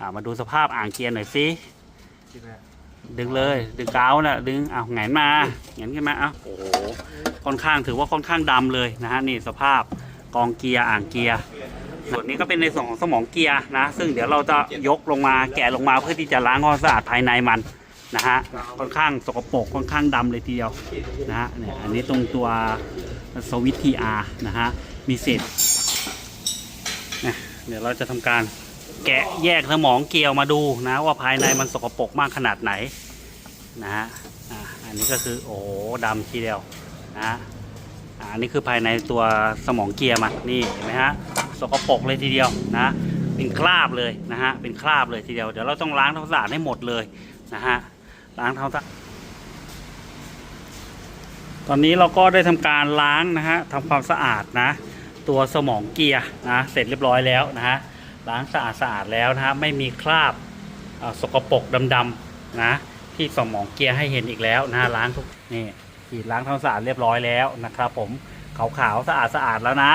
อ่ามาดูสภาพอ่างเกียร์หน่อยสิดึงเลย ดึงกาวน่ะดึงเอาไงนมาเงนขึ้นมาเอ้าโอ้โหค่อนข้างถือว่าค่อนข้างดำเลยนะฮะนี่สภาพกองเกียร์อ่างเกียร์ส่วนนี้ก็เป็นในส่วนของสมองเกียร์นะ ซึ่งเดี๋ยวเราจะยกลงมาแกะลงมาเพื่อที่จะล้างความสะอาดภายในมันนะฮะค่อนข้างสกปรกค่อนข้างดำเลยทีเดียวนะฮะเนี่ยอันนี้ตรงตัวสวิตทีอาร์นะฮะมีเศษนะเดี๋ยวเราจะทำการ แกะแยกสมองเกลียวมาดูนะว่าภายในมันสกปรกมากขนาดไหนนะฮะอันนี้ก็คือโอ้ดำทีเดียวนะอันนี้คือภายในตัวสมองเกียร์มันนี่เห็นไหมฮะสกปรกเลยทีเดียวนะเป็นคราบเลยนะฮะเป็นคราบเลยทีเดียวเดี๋ยวเราต้องล้างทำความสะอาดให้หมดเลยนะฮะล้างทำความสะอาดตอนนี้เราก็ได้ทำการล้างนะฮะทำความสะอาดนะ ตัวสมองเกียร์นะเสร็จเรียบร้อยแล้วนะฮะ ล้างสะอาดสะอาดแล้วนะฮะไม่มีคราบสกปรกดำๆนะที่สมองเกียร์ให้เห็นอีกแล้วนะล้างทุกนี่ขีดล้างทำความสะอาดเรียบร้อยแล้วนะครับผมขาวๆสะอาดสะอาดแล้วนะ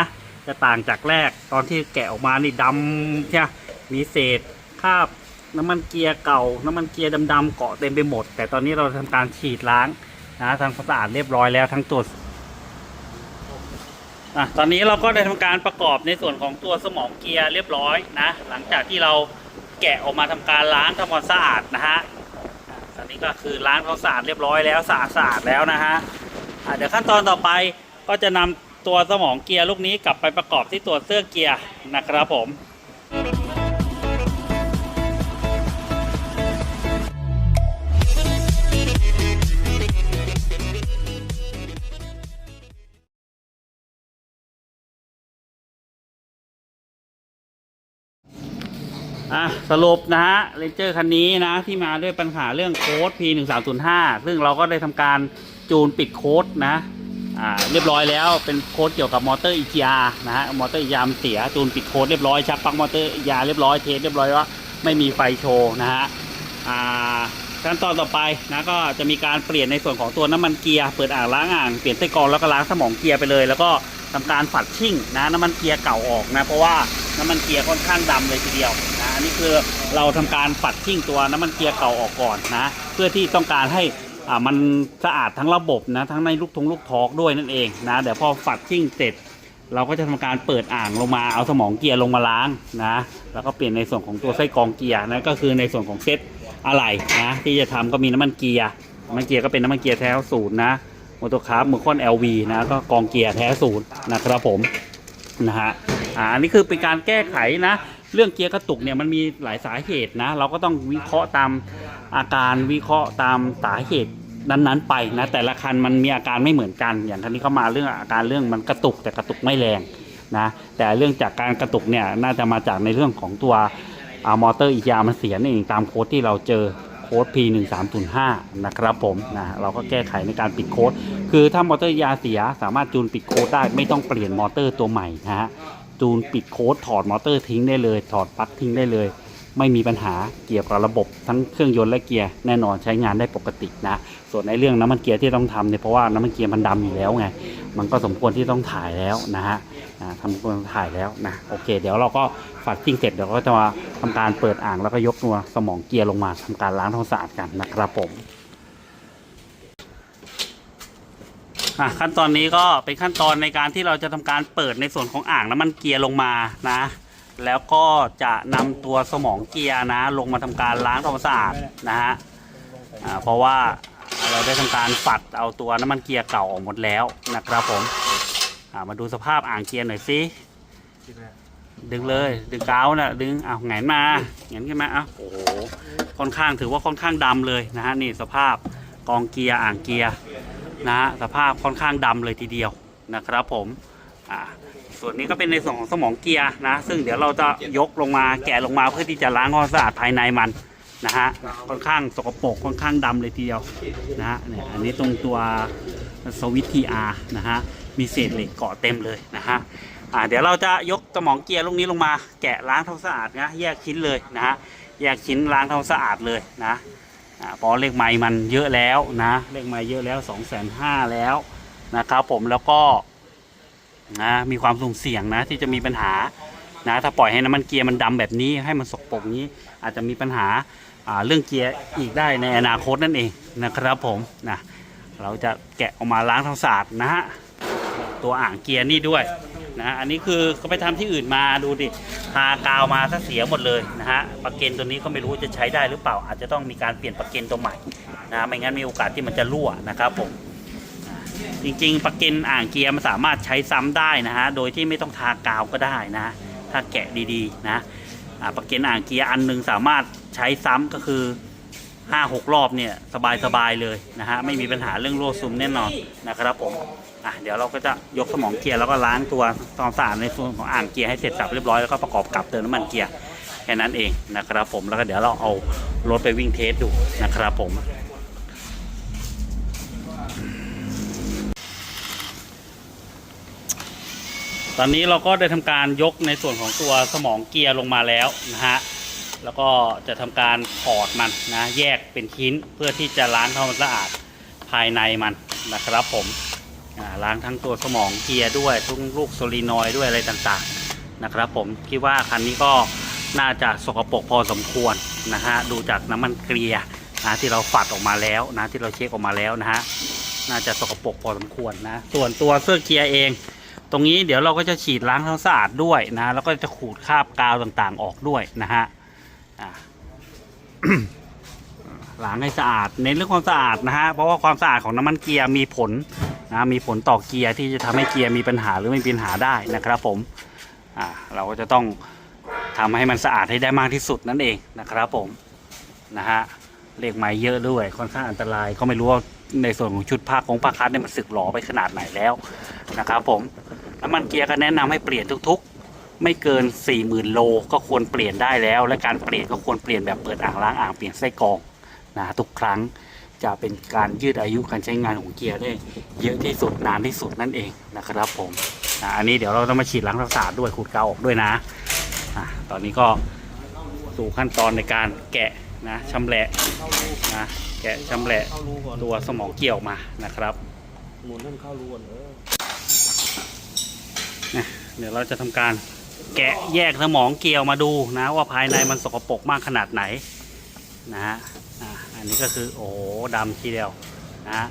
จะต่างจากแรกตอนที่แกะออกมานี่ดำใช่ไหมมีเศษคราบน้ำมันเกียร์เก่า น้ำมันเกียร์ดำๆเกาะเต็มไปหมด แต่ตอนนี้เราทำการฉีดล้างนะทำความสะอาดเรียบร้อยแล้วทั้งตัว อะตอนนี้เราก็ได้ทำการประกอบในส่วนของตัวสมองเกียร์เรียบร้อยนะ หลังจากที่เราแกะออกมาทำการล้างทำความสะอาดนะฮะตอนนี้ก็คือล้างความสะอาดเรียบร้อยแล้วสะอาดสะอาดแล้วนะฮะอะเดี๋ยวขั้นตอนต่อไปก็จะนำตัวสมองเกียร์ลูกนี้กลับไปประกอบที่ตัวเสื้อเกียร์นะครับผม อะสรุปนะฮะเรนเจอร์คันนี้นะ ที่มาด้วยปัญหาเรื่องโค้ด P 1 3 0 5 ซึ่งเราก็ได้ทำการจูนปิดโค้ดนะอ่าเรียบร้อยแล้วเป็นโค้ดเกี่ยวกับมอเตอร์ EGR นะฮะมอเตอร์ EGR มันเสียจูนปิดโค้ดเรียบร้อยชักปั๊กมอเตอร์ EGR เรียบร้อยเทสเรียบร้อยว่าไม่มีไฟโชว์นะฮะอ่า ขั้นตอนต่อไปนะก็จะมีการเปลี่ยนในส่วนของตัวน้ำมันเกียร์เปิดอ่างล้างอ่างเปลี่ยนไส้กรองแล้วก็ล้างสมองเกียร์ไปเลย แล้วก็ทำการฝัดชิ่งนะน้ำมันเกียร์เก่าออกนะเพราะว่าน้ำมันเกียร์ค่อนข้างดำเลยทีเดียวนะอันนี้คือเราทำการฝัดชิ่งตัวน้ำมันเกียร์เก่าออกก่อนนะเพื่อที่ต้องการให้อ่ามันสะอาดทั้งระบบนะทั้งในลูกทงลูกทอกด้วยนั่นเองนะเดี๋ยวพอฝัดชิ่งเสร็จเราก็จะทำการเปิดอ่างลงมาเอาสมองเกียร์ลงมาล้างนะแล้วก็เปลี่ยนในส่วนของตัวไส้กรองเกียร์นะก็คือในส่วนของเซต อะไหล่นะที่จะทำก็มีน้ำมันเกียร์น้ำมันเกียร์ก็เป็นน้ำมันเกียร์แท้ศูนย์นะมอเตอร์คาร์มือค้อน LV นะก็กองเกียร์แท้ศูนย์นะครับผมนะฮะอ่าอันนี้คือเป็นการแก้ไขนะ เรื่องเกียร์กระตุกเนี่ยมันมีหลายสาเหตุนะ เราก็ต้องวิเคราะห์ตามอาการวิเคราะห์ตามสาเหตุนั้นๆไปนะแต่ละคันมันมีอาการไม่เหมือนกัน อย่างคันนี้เข้ามาเรื่องอาการเรื่องมันกระตุกแต่กระตุกไม่แรงนะแต่เรื่องจากการกระตุกเนี่ยน่าจะมาจากในเรื่องของตัว มอเตอร์อีกยามันเสียนั่เองตามโค้ดที่เราเจอโค้ด P 1 3 0 5นะครับผมนะเราก็แก้ไขในการปิดโค้ด คือถ้ามอเตอร์ยาเสียสามารถจูนปิดโค้ดได้ไม่ต้องเปลี่ยนมอเตอร์ตัวใหม่นะฮะจูนปิดโค้ดถอดมอเตอร์ทิ้งได้เลย ถอดปลั๊กทิ้งได้เลย ไม่มีปัญหาเกี่ยวกับระบบทั้งเครื่องยนต์และเกียร์แน่นอนใช้งานได้ปกตินะ ส่วนในเรื่องน้ำมันเกียร์ที่ต้องทำเนี่ยเพราะว่าน้ำมันเกียร์มันดำอยู่แล้วไงมันก็สมควรที่ต้องถ่ายแล้วนะฮะอ่าทำควรถ่ายแล้วนะโอเค เดี๋ยวเราก็ ฝัดทิ้งเสร็จเดี๋ยวก็จะมาทำการเปิดอ่างแล้วก็ยกตัวสมองเกียร์ลงมาทำการล้างทำความสะอาดกันนะครับผมอะขั้นตอนนี้ก็เป็นขั้นตอนในการที่เราจะทำการเปิดในส่วนของอ่างน้ำมันเกียร์ลงมานะ แล้วก็จะนำตัวสมองเกียร์นะ ลงมาทำการล้างทำความสะอาดนะฮะอ่าเพราะว่าเราได้ทำการปัดเอาตัวน้ำมันเกียร์เก่าออกหมดแล้วนะครับผมอ่ามาดูสภาพอ่างเกียร์หน่อยสิ ดึงเลย ดึงกาวนะดึงเอาไงนมาเงนขึ้นมาเอ้าโอ้โหค่อนข้างถือว่าค่อนข้างดำเลยนะฮะนี่สภาพกองเกียร์อ่างเกียร์นะฮะสภาพค่อนข้างดำเลยทีเดียวนะครับผมอ่าส่วนนี้ก็เป็นในส่วนของสมองเกียร์นะ ซึ่งเดี๋ยวเราจะยกลงมาแกะลงมาเพื่อที่จะล้างความสะอาดภายในมันนะฮะค่อนข้างสกปรกค่อนข้างดำเลยทีเดียวนะฮะเนี่ยอันนี้ตรงตัวสวิตทีอาร์นะฮะมีเศษเหล็กเกาะเต็มเลยนะฮะ อ่าเดี๋ยวเราจะยกสมองเกียร์ลูกนี้ลงมา แกะล้างทำความสะอาดนะแยกชิ้นเลยนะฮะแยกชิ้นล้างทำความสะอาดเลยนะอ่าเพราะเลขไม้มันเยอะแล้วนะเลขไม้เยอะแล้ว2องแสนห้าแล้วนะครับผมแล้วก็นะมีความสุ่มเสี่ยงนะที่จะมีปัญหานะถ้าปล่อยให้น้ำมันเกียร์มันดำแบบนี้ให้มันสกปรกนี้อาจจะมีปัญหาอ่าเรื่องเกียร์อีกได้ในอนาคตนั่นเองนะครับผมนะเราจะแกะออกมาล้างทำความสะอาดนะฮะตัวอ่างเกียร์นี่ด้วย นะอันนี้คือเขาไปทำที่อื่นมาดูดิทากาวมาซะเสียหมดเลยนะฮะปลั๊กเกนตัวนี้ก็ไม่รู้จะใช้ได้หรือเปล่า อาจจะต้องมีการเปลี่ยนปลั๊กเกนตัวใหม่นะไม่งั้นมีโอกาสที่มันจะรั่วนะครับผมจริงๆปลั๊กเกนอ่างเกียร์มันสามารถใช้ซ้ำได้นะฮะโดยที่ไม่ต้องทากาวก็ได้นะ ถ้าแกะดีๆนะปลั๊กเกนอ่างเกียร์อันหนึงสามารถใช้ซ้ำก็คือ5-6 รอบเนี่ยสบายๆเลยนะฮะไม่มีปัญหาเรื่องรั่วซึมแน่นอนนะครับผม อะเดี๋ยวเราก็จะยกสมองเกียร์แล้วก็ล้างตัวความสะอาดในส่วนของอ่างเกียร์ให้เสร็จสับเรียบร้อยแล้วก็ประกอบกับเติมน้ำมันเกียร์แค่นั้นเองนะครับผมแล้วก็เดี๋ยวเราเอารถไปวิ่งเทสดูนะครับผมตอนนี้เราก็ได้ทำการยกในส่วนของตัวสมองเกียร์ลงมาแล้วนะฮะ แล้วก็จะทำการถอดมันนะ แยกเป็นชิ้นเพื่อที่จะล้างทำความสะอาดภายในมันนะครับผม ล้างทั้งตัวสมองเกียร์ด้วยทุกลูกโซลีนอยด์ด้วยอะไรต่างๆนะครับ ผมคิดว่าคันนี้ก็น่าจะสกปรกพอสมควรนะฮะดูจากน้ำมันเกลียร์นะที่เราฝัดออกมาแล้วนะที่เราเช็คออกมาแล้วนะฮะน่าจะสกปรกพอสมควรนะ ส่วนตัวเสื้อเกียร์เอง ตรงนี้เดี๋ยวเราก็จะฉีดล้างทำความสะอาดด้วยนะ แล้วก็จะขูดคราบกาวต่างๆออกด้วยนะฮะอ่า ล้างให้สะอาด เน้นเรื่องความสะอาดนะฮะ เพราะว่าความสะอาดของน้ำมันเกียร์มีผลนะมีผลต่อเกียร์ที่จะทำให้เกียร์มีปัญหาหรือไม่มีปัญหาได้นะครับผมอ่าเราก็จะต้องทำให้มันสะอาดให้ได้มากที่สุดนั่นเองนะครับผมนะฮะเลขไม้เยอะด้วยค่อนข้างอันตรายก็ไม่รู้ว่าในส่วนของชุดผ้าของผ้าคัดเนี่ยมันสึกหลอไปขนาดไหนแล้วนะครับผมน้ำมันเกียร์ก็แนะนำให้เปลี่ยนทุกๆ ไม่เกิน 40,000 โลก็ควรเปลี่ยนได้แล้ว และการเปลี่ยนก็ควรเปลี่ยนแบบเปิดอ่างล้างอ่างเปลี่ยนไส้กรอง นะทุกครั้งจะเป็นการยืดอายุการใช้งานของเกียร์ได้เยอะที่สุดนานที่สุดนั่นเองนะครับผมนะอันนี้เดี๋ยวเราต้องมาฉีดล้างความสะอาดด้วยขูดกาวออกด้วยนะอะตอนนี้ก็สู่ขั้นตอนในการแกะนะชำแหละนะแกะชำแหละเข้ารูก่อนตัวสมองเกี่ยวมานะครับหมุนให้มันเข้ารูก่อนเออนะเดี๋ยวเราจะทำการแกะแยกสมองเกลียวมาดูนะว่าภายในมันสกปรกมากขนาดไหนนะฮะอ่าอั นนี้ก็คือโอ้ดำทีเดียวนะฮะ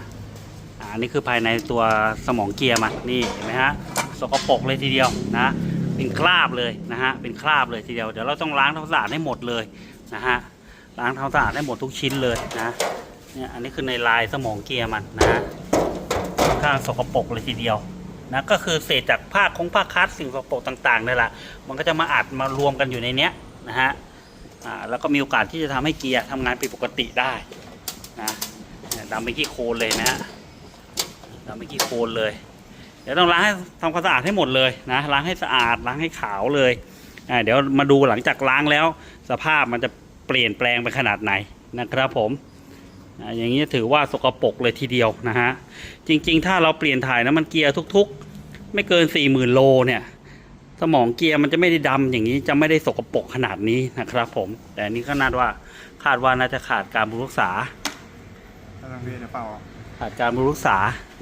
อันนี้คือภายในตัวสมองเกียร์มันนี่เห็นไหมฮะสกปรกเลยทีเดียวนะเป็นคราบเลยนะฮะเป็นคราบเลยทีเดียวเดี๋ยวเราต้องล้างทำความสะอาดให้หมดเลยนะฮะล้างทำความสะอาดให้หมดทุกชิ้นเลยนะเนี่ยอันนี้คือในลายสมองเกียร์มันนะฮะค่อนข้างสกปรกเลยทีเดียวนะก็คือเศษจากผ้าของผ้าคัดสิ่งสกปรกต่างๆนี่แหละมันก็จะมาอัดมารวมกันอยู่ในเนี้ยนะฮะ แล้วก็มีโอกาสที่จะทำให้เกียร์ทำงานผิดปกติได้นะเนี่ยดำไปกี่โคนเลยนะฮะดำไปกี่โคนเลย เดี๋ยวต้องล้างให้ทำความสะอาดให้หมดเลยนะล้างให้สะอาดล้างให้ขาวเลยอ่าเดี๋ยวมาดูหลังจากล้างแล้ว สภาพมันจะเปลี่ยนแปลงไปขนาดไหนนะครับผมอย่างนี้ถือว่าสกปรกเลยทีเดียวนะฮะจริง ๆ ถ้าเราเปลี่ยนถ่ายน้ำมันเกียร์ทุก ๆ ไม่เกิน 40,000โลเนี่ย มองเกียร์มันจะไม่ได้ดำอย่างนี้จะไม่ได้สกปรกขนาดนี้นะครับผม แต่อันนี้ก็น่าว่าคาดว่าน่าจะขาดการบำรุงรักษากำลังเรียนเปล่าขาดการบำรุงรักษา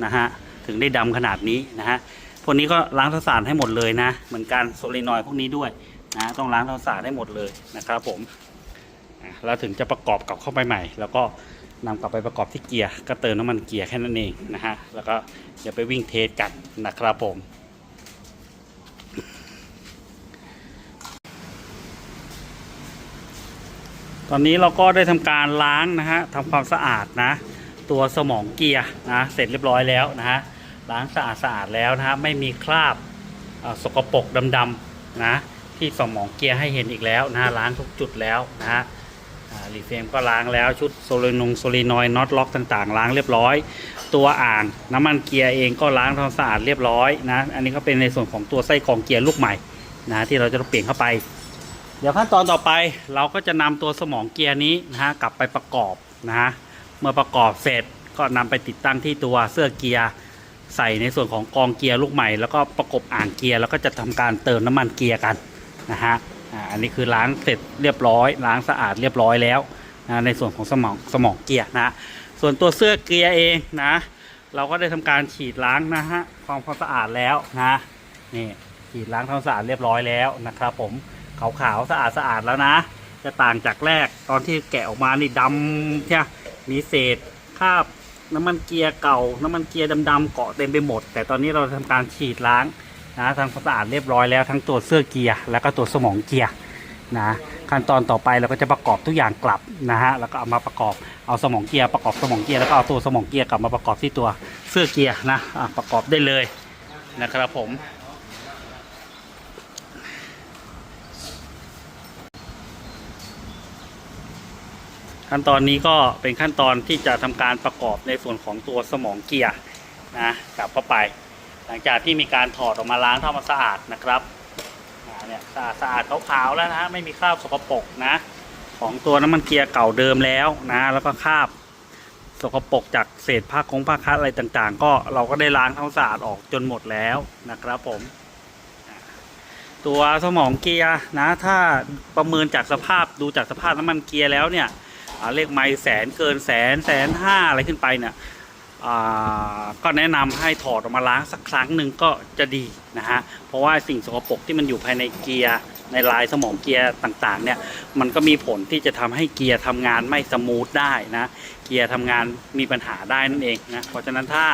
นะฮะถึงได้ดำขนาดนี้นะฮะพวกนี้ก็ล้างทำความสะอาดให้หมดเลยนะ เหมือนการโซลินอยด์พวกนี้ด้วยนะต้องล้างทำความสะอาดให้หมดเลยนะครับผมอะแล้วถึงจะประกอบกลับเข้าไปใหม่ แล้วก็นำกลับไปประกอบที่เกียร์ก็เติมน้ำมันเกียร์แค่นั้นเองนะฮะแล้วก็อย่าไปวิ่งเทสกันนะครับผม ตอนนี้เราก็ได้ทำการล้างนะฮะทำความสะอาดนะ ตัวสมองเกียร์นะเสร็จเรียบร้อยแล้วนะฮะล้างสะอาดสะอาดแล้วนะฮะไม่มีคราบสกปรกดำๆนะที่สมองเกียร์ให้เห็นอีกแล้วนะฮะล้างทุกจุดแล้วนะฮะรีเฟมก็ล้างแล้วชุดโซลินงโซลินอยน็อตล็อกต่างๆ ล้างเรียบร้อย ตัวอ่างน้ำมันเกียร์เองก็ล้างทำความสะอาดเรียบร้อยนะอันนี้ก็เป็นในส่วนของตัวไส้กรองเกียร์ลูกใหม่นะที่เราจะต้องเปลี่ยนเข้าไป เดี๋ยวขั้นตอนต่อไปเราก็จะนำตัวสมองเกียร์นี้นะฮะกลับไปประกอบนะฮะเมื่อประกอบเสร็จก็นำไปติดตั้งที่ตัวเสื้อเกียร์ใส่ในส่วนของกองเกียร์ลูกใหม่ แล้วก็ประกบอ่างเกียร์แล้วก็จะทำการเติมน้ำมันเกียร์กันนะฮะอันนี้คือล้างเสร็จเรียบร้อย ล้างสะอาดเรียบร้อยแล้วนะในส่วนของสมองสมองเกียร์นะส่วนตัวเสื้อเกียร์เองนะเราก็ได้ทำการฉีดล้างนะฮะความความสะอาดแล้วนะนี่ฉีดล้างทำความสะอาดเรียบร้อยแล้วนะครับผม ขาวๆสะอาดสะอาดแล้วนะ จะต่างจากแรกตอนที่แกะออกมานี่ดำใช่ไหมมีเศษคราบน้ำมันเกียร์เก่า น้ำมันเกียร์ดำๆเกาะเต็มไปหมด แต่ตอนนี้เราทำการฉีดล้างนะทำความสะอาดเรียบร้อยแล้วทั้งตัวเสื้อเกียร์แล้วก็ตัวสมองเกียร์นะขั้นตอนต่อไปเราก็จะประกอบทุกอย่างกลับนะฮะแล้วก็เอามาประกอบเอาสมองเกียร์ประกอบสมองเกียร์แล้วก็เอาตัวสมองเกียร์กลับมาประกอบที่ตัวเสื้อเกียร์นะอะประกอบได้เลยนะครับผม ขั้นตอนนี้ก็เป็นขั้นตอนที่จะทำการประกอบในส่วนของตัวสมองเกียร์นะกลับเข้าไป หลังจากที่มีการถอดออกมาล้างทำความสะอาดนะครับเนี่ยสะอาดสะอาดขาวๆแล้วนะไม่มีคราบสกปรกนะของตัวน้ำมันเกียร์เก่าเดิมแล้วนะแล้วก็คราบสกปรกจากเศษผ้าคงผ้าคัดอะไรต่างๆ ก็เราก็ได้ล้างทำความสะอาดออกจนหมดแล้วนะครับผมตัวสมองเกียร์นะถ้าประเมินจากสภาพดูจากสภาพน้ำมันเกียร์แล้วเนี่ย เลขไมล์แสนเกินแสนแสนห้าอะไรขึ้นไปเนี่ยก็แนะนำให้ถอดออกมาล้างสักครั้งหนึ่งก็จะดีนะฮะ เพราะว่าสิ่งสกปรกที่มันอยู่ภายในเกียร์ในลายสมองเกียร์ต่างๆเนี่ยมันก็มีผลที่จะทำให้เกียร์ทำงานไม่สมูทได้นะเกียร์ทำงานมีปัญหาได้นั่นเองนะเพราะฉะนั้นถ้า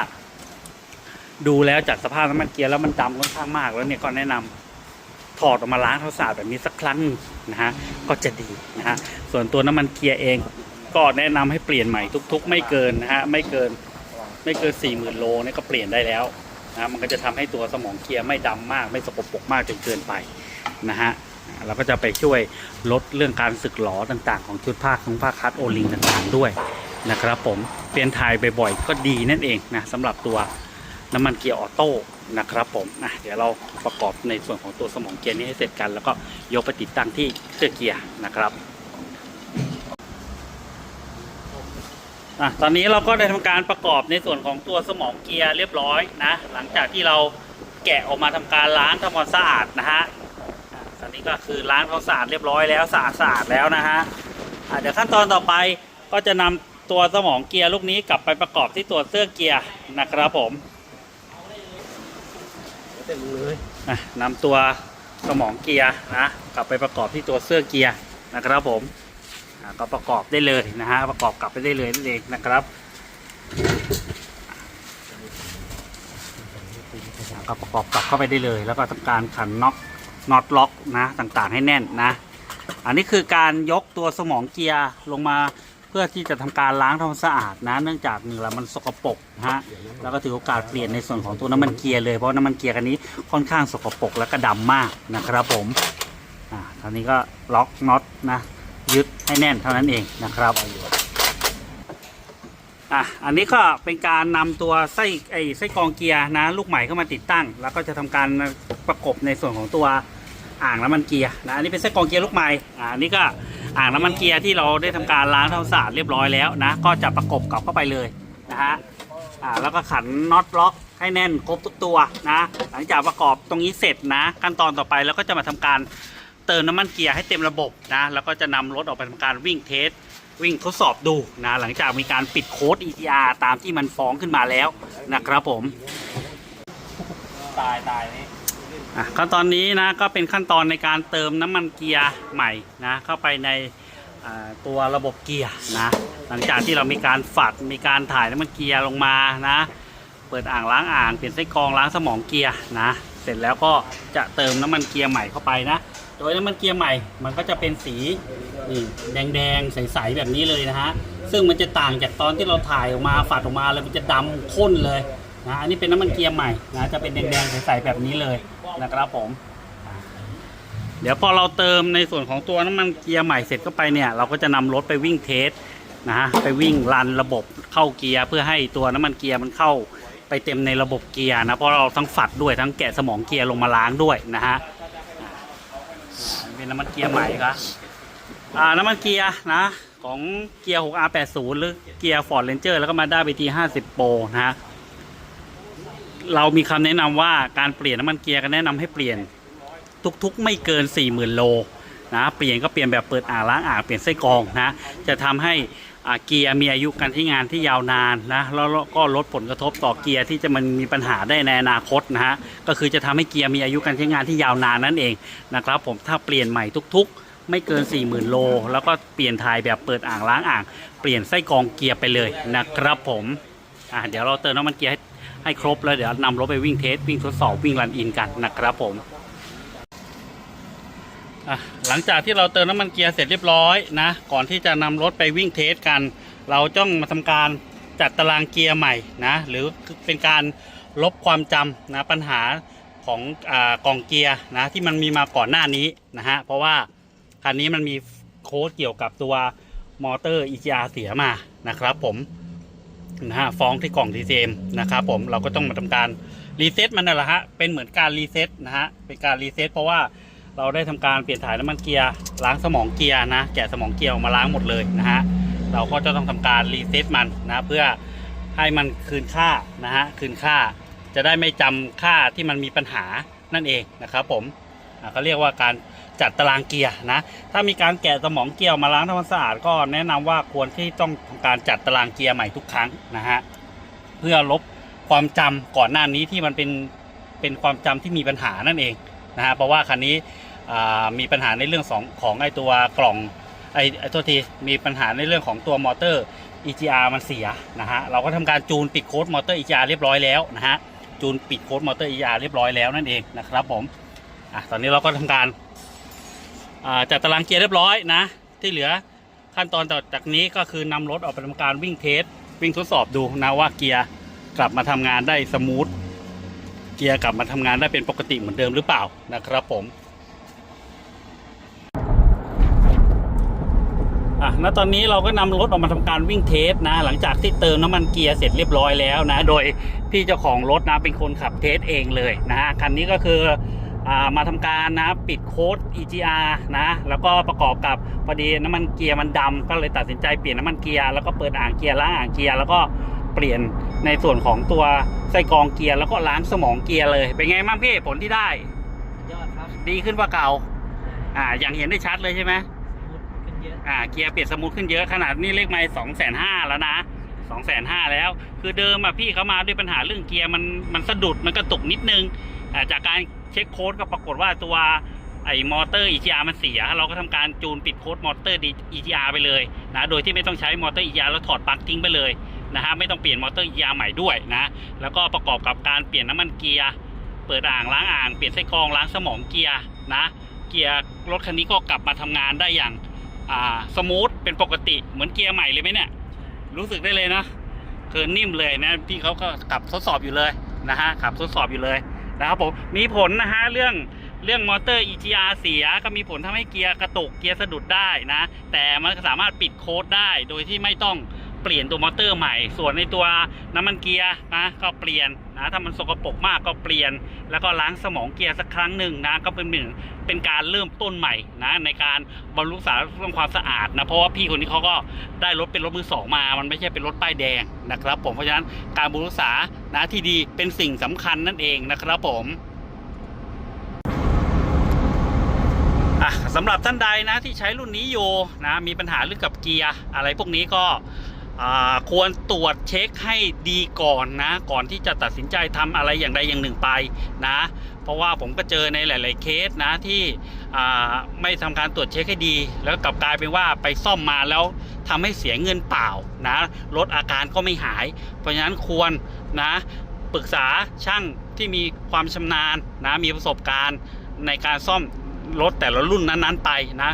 ดูแล้วจากสภาพน้ำมันเกียร์แล้วมันดำค่อนข้างมากแล้วเนี่ยก็แนะนำ ถอดออกมาล้างทำความสะอาดแบบนี้สักครั้งนะฮะก็จะดีนะฮะส่วนตัวน้ำมันเกียร์เองก็แนะนำให้เปลี่ยนใหม่ทุก ๆ ไม่เกินนะฮะไม่เกินไม่เกิน4 0,000โลนี่ก็เปลี่ยนได้แล้วนะมันก็จะทำให้ตัวสมองเกียร์ไม่ดำมาก ไม่สกปรกมากจนเกินไปนะฮะเราก็จะไปช่วยลดเรื่องการสึกหลอต่างๆ ของชุดผ้าของผ้าคัดโอลิงต่างๆด้วยนะครับผมเปลี่ยนถ่ายบ่อยๆก็ดีนั่นเองนะสำหรับตัว น้ำมันเกียร์ออโต้นะครับผมนะเดี๋ยวเราประกอบในส่วนของตัวสมองเกียร์นี้ให้เสร็จกัน แล้วก็ยกไปติดตั้งที่เสื้อเกียร์นะครับอะตอนนี้เราก็ได้ทำการประกอบในส่วนของตัวสมองเกียร์เรียบร้อยนะหลังจากที่เราแกะออกมาทำการล้างทำความสะอาดนะฮะตอนนี้ก็คือล้างความสะอาดเรียบร้อยแล้วสะอาดสะอาดแล้วนะฮะอะเดี๋ยวขั้นตอนต่อไปก็จะนำตัวสมองเกียร์ลูกนี้กลับไปประกอบที่ตัวเสื้อเกียร์นะครับผม เต็มเลยอะนำตัวสมองเกียร์นะกลับไปประกอบที่ตัวเสื้อเกียร์นะครับผมอะก็ประกอบได้เลยนะฮะประกอบกลับไปได้เลยนั่นเองนะครับก็ประกอบกลับเข้าไปได้เลย แล้วก็ทำการขันน็อกน็อตล็อกนะต่างๆให้แน่นนะ อันนี้คือการยกตัวสมองเกียร์ลงมา เพื่อที่จะทำการล้างทำความสะอาดนะ เนื่องจากหนึ่งล้วมันสกปรกนะฮะแล้วก็ถือโอกาสเปลี่ยนในส่วนของตัวน้ำมันเกียร์เลยเพราะน้ำมันเกียร์คันนี้ค่อนข้างสกปรกและก็ดำมากนะครับผมอ่าตอนนี้ก็ล็อกน็อตนะยึดให้แน่นเท่านั้นเองนะครับอะอันนี้ก็เป็นการนำตัวไส้ไอ้ไส้กรองเกียร์นะ ลูกใหม่เข้ามาติดตั้ง แล้วก็จะทำการประกบในส่วนของตัวอ่างน้ำมันเกียร์นะอันนี้เป็นไส้กรองเกียร์ลูกใหม่อ่าอันนี้ก็ อ่างน้ำมันเกียร์ที่เราได้ทำการล้างทำความสะอาดเรียบร้อยแล้วนะ ก็จะประกบกลับเข้าไปเลยนะฮะอ่าแล้วก็ขันน็อตล็อกให้แน่นครบทุกตัวนะ หลังจากประกอบตรงนี้เสร็จนะ ขั้นตอนต่อไปแล้วก็จะมาทำการเติมน้ำมันเกียร์ให้เต็มระบบนะ แล้วก็จะนำรถออกไปทำการวิ่งเทสวิ่งทดสอบดูนะ หลังจากมีการปิดโค้ด ETR ตามที่มันฟ้องขึ้นมาแล้วนะครับผม ตายตายนี่ อะขั้นตอนนี้นะก็เป็นขั้นตอนในการเติมน้ำมันเกียร์ใหม่นะเข้าไปในตัวระบบเกียร์นะหลังจากที่เรามีการฝัดมีการถ่ายน้ำมันเกียร์ลงมานะเปิดอ่างล้างอ่างเปลี่ยนไส้กรองล้างสมองเกียร์นะเสร็จแล้วก็จะเติมน้ำมันเกียร์ใหม่เข้าไปนะโดยน้ำมันเกียร์ใหม่มันก็จะเป็นสีนี่แดงๆใสๆแบบนี้เลยนะฮะซึ่งมันจะต่างจากตอนที่เราถ่ายออกมาฝัดออกมาเลยมันจะดำข้นเลยนะอันนี้เป็นน้ำมันเกียร์ใหม่นะจะเป็นแดงๆใสๆแบบนี้เลย นะครับผม เดี๋ยวพอเราเติมในส่วนของตัวน้ำมันเกียร์ใหม่เสร็จเข้าไปเนี่ย เราก็จะนำรถไปวิ่งเทสนะฮะไปวิ่งรันระบบเข้าเกียร์เพื่อให้ตัวน้ำมันเกียร์มันเข้าไปเต็มในระบบเกียร์นะเพราะเราทั้งฝัดด้วยทั้งแกะสมองเกียร์ลงมาล้างด้วยนะฮะเป็นน้ำมันเกียร์ใหม่ครับอ่าน้ำมันเกียร์นะของเกียร์ 6R80 หรือเกียร์ Ford Ranger แล้วก็มาด้า BT 50 Pro นะฮะ เรามีคำแนะนำว่าการเปลี่ยนน้ำมันเกียร์ก็แนะนำให้เปลี่ยนทุกๆ ไม่เกิน 40,000 โลนะเปลี่ยนก็เปลี่ยนแบบเปิดอ่างล้างอ่างเปลี่ยนไส้กรองนะจะทำให้เกียร์มีอายุการใช้งานที่ยาวนานนะแล้วก็ลดผลกระทบต่อเกียร์ที่จะมันมีปัญหาได้ในอนาคตนะฮะก็คือจะทำให้เกียร์มีอายุการใช้งานที่ยาวนานนั่นเองนะครับผมถ้าเปลี่ยนใหม่ทุกๆ ไม่เกิน 40,000 โล แล้วก็เปลี่ยนถ่ายแบบเปิดอ่างล้างอ่าง เปลี่ยนไส้กรองเกียร์ไปเลยนะครับผมอ่าเดี๋ยวเราเติมน้ำมันเกียร์ให้ ให้ครบแล้วเดี๋ยวนำรถไปวิ่งเทสวิ่งทดสอบวิ่งรันอินกันนะครับผมหลังจากที่เราเติมน้ำมันเกียร์เสร็จเรียบร้อยนะก่อนที่จะนำรถไปวิ่งเทสกัน เราต้องมาทำการจัดตารางเกียร์ใหม่นะหรือเป็นการลบความจำนะปัญหาของอกล่องเกียร์นะที่มันมีมาก่อนหน้านี้นะฮะเพราะว่าคันนี้มันมีโค้ดเกี่ยวกับตัวมอเตอร์ EGR เสียมานะครับผม นะฮะฟ้องที่กล่อง TCM นะครับผมเราก็ต้องมาทำการรีเซ็ตมันนั่นแหละฮะเป็นเหมือนการรีเซ็ตนะฮะเป็นการรีเซ็ตเพราะว่าเราได้ทำการเปลี่ยนถ่ายน้ำมันเกียร์ล้างสมองเกียร์นะแกะสมองเกียร์ออกมาล้างหมดเลยนะฮะเราก็จะต้องทำการรีเซ็ตมันนะเพื่อให้มันคืนค่านะฮะคืนค่า จะได้ไม่จำค่าที่มันมีปัญหานั่นเองนะครับผมอะก็เรียกว่าการ จัดตารางเกียร์นะ ถ้ามีการแกะสมองเกียร์มาล้างทำความสะอาดก็แนะนำว่าควรที่ต้องทำการจัดตารางเกียร์ใหม่ทุกครั้งนะฮะเพื่อลบความจำก่อนหน้านี้ที่มันเป็นเป็นความจำที่มีปัญหานั่นเองนะฮะเพราะว่าคันนี้มีปัญหาในเรื่องของของไอตัวกล่องไอไอโทษทีมีปัญหาในเรื่องของตัวมอเตอร์ EGR มันเสียนะฮะเราก็ทำการจูนปิดโค้ดมอเตอร์ EGR เรียบร้อยแล้วนะฮะจูนปิดโค้ดมอเตอร์ EGR เรียบร้อยแล้วนั่นเองนะครับผมอะตอนนี้เราก็ทำการ จัดตารางเกียร์เรียบร้อยนะ ที่เหลือขั้นตอนต่อจากนี้ก็คือนำรถออกไปทำการวิ่งเทสวิ่งทดสอบดูนะว่าเกียร์กลับมาทำงานได้สมูทเกียร์กลับมาทำงานได้เป็นปกติเหมือนเดิมหรือเปล่านะครับผมอะณตอนนี้เราก็นำรถออกมาทำการวิ่งเทสนะ หลังจากที่เติมน้ำมันเกียร์เสร็จเรียบร้อยแล้วนะ โดยพี่เจ้าของรถนะเป็นคนขับเทสเองเลยนะคันนี้ก็คือ มาทำการนะปิดโค้ด EGR นะ แล้วก็ประกอบกับพอดีน้ำมันเกียร์มันดำก็เลยตัดสินใจเปลี่ยนน้ำมันเกียร์แล้วก็เปิดอ่างเกียร์ล้างอ่างเกียร์แล้วก็เปลี่ยนในส่วนของตัวไส้กรองเกียร์แล้วก็ล้างสมองเกียร์เลย เป็นไงบ้างพี่ผลที่ได้ยอดครับดีขึ้นกว่าเก่าอ่าอย่างเห็นได้ชัดเลยใช่ไหมมุดขึ้นเยอะอ่าเกียร์เปลี่ยนสมูทขึ้นเยอะขนาดนี้เลขไม่สองแสนห้าแล้วนะสองแสนห้าแล้ว คือเดิมอะพี่เขามาด้วยปัญหาเรื่องเกียร์มันมันสะดุดมันกระตุกนิดนึงอ่าจากการ เช็คโค้ดก็ปรากฏว่าตัวไอ้มอเตอร์ EGR มันเสีย เราก็ทำการจูนปิดโค้ดมอเตอร์ EGR ไปเลยนะโดยที่ไม่ต้องใช้มอเตอร์ EGR แล้วถอดปลั๊กทิ้งไปเลยนะฮะไม่ต้องเปลี่ยนมอเตอร์ EGR ใหม่ด้วยนะแล้วก็ประกอบกับการเปลี่ยนน้ำมันเกียร์เปิดอ่างล้างอ่างเปลี่ยนไส้กรองล้างสมองเกียร์นะเกียร์รถคันนี้ก็กลับมาทำงานได้อย่างอ่าสมูทเป็นปกติเหมือนเกียร์ใหม่เลยไหมเนี่ยรู้สึกได้เลยนะคือนิ่มเลยนะพี่เขาก็ขับทดสอบอยู่เลยนะฮะขับทดสอบอยู่เลย นะครับผมมีผลนะฮะเรื่องเรื่องมอเตอร์ EGR เสียก็มีผลทำให้เกียร์กระตุกเกียร์สะดุดได้นะ แต่มันสามารถปิดโค้ดได้โดยที่ไม่ต้องเปลี่ยนตัวมอเตอร์ใหม่ ส่วนในตัวน้ำมันเกียร์นะก็เปลี่ยนนะถ้ามันสกปรกมากก็เปลี่ยน แล้วก็ล้างสมองเกียร์สักครั้งหนึ่งนะก็เป็นหนึ่งเป็นการเริ่มต้นใหม่นะในการบำรุงรักษาเรื่องความสะอาดนะเพราะว่าพี่คนนี้เขาก็ได้รถเป็นรถมือสองมา มันไม่ใช่เป็นรถป้ายแดงนะครับ ผมเพราะฉะนั้นการบำรุงรักษา นะที่ดีเป็นสิ่งสำคัญนั่นเองนะครับผมอะสำหรับท่านใดนะที่ใช้รุ่นนี้อยู่นะมีปัญหาเรื่องกับเกียร์อะไรพวกนี้ก็ควรตรวจเช็คให้ดีก่อนนะ ก่อนที่จะตัดสินใจทำอะไรอย่างใดอย่างหนึ่งไปนะ เพราะว่าผมก็เจอในหลาย ๆ เคสนะที่ไม่ทำการตรวจเช็คให้ดี แล้วกลับกลายเป็นว่าไปซ่อมมาแล้ว ทำให้เสียเงินเปล่านะลดอาการก็ไม่หาย เพราะฉะนั้นควรนะปรึกษาช่างที่มีความชำนาญนะมีประสบการณ์ในการซ่อมรถแต่ละรุ่นนั้นๆไปนะ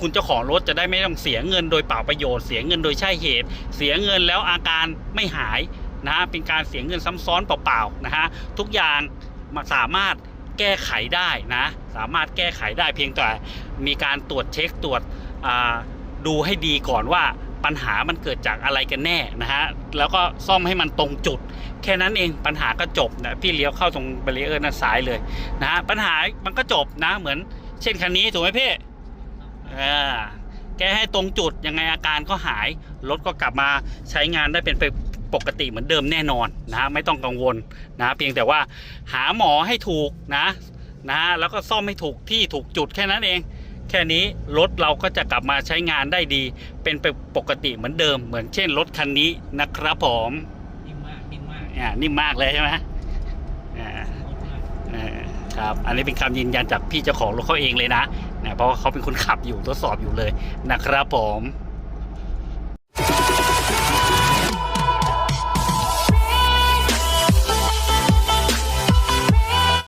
คุณเจ้าของรถจะได้ไม่ต้องเสียเงินโดยเปล่าประโยชน์เสียเงินโดยใช่เหตุ เสียเงินแล้วอาการไม่หายนะเป็นการเสียเงินซ้ำซ้อนเปล่าๆนะฮะทุกอย่างมาสามารถแก้ไขได้นะ สามารถแก้ไขได้เพียงแต่มีการตรวจเช็คตรวจอ่า ดูให้ดีก่อนว่าปัญหามันเกิดจากอะไรกันแน่นะฮะ แล้วก็ซ่อมให้มันตรงจุด แค่นั้นเองปัญหาก็จบนะพี่เลี้ยวเข้าตรงเบรเออร์ด้านซ้ายเลยนะฮะปัญหามันก็จบนะเหมือน เช่นคันนี้ถูกไหมพี่เออแก้ให้ตรงจุดยังไงอาการก็หายรถก็กลับมาใช้งานได้เป็นไปปกติเหมือนเดิมแน่นอนนะฮะไม่ต้องกังวลนะ เพียงแต่ว่าหาหมอให้ถูกนะนะแล้วก็ซ่อมให้ถูกที่ถูกจุดแค่นั้นเอง แค่นี้รถเราก็จะกลับมาใช้งานได้ดี เป็นไปปกติเหมือนเดิม เหมือนเช่นรถคันนี้นะครับผมนิ่มมากนิ่มมากอ่านิ่มมากเลยใช่ไหมอ่าครับอันนี้เป็นคำยืนยันจากพี่เจ้าของรถเขาเองเลยนะนะเพราะว่าเขาเป็นคนขับอยู่ทดสอบอยู่เลยนะครับผม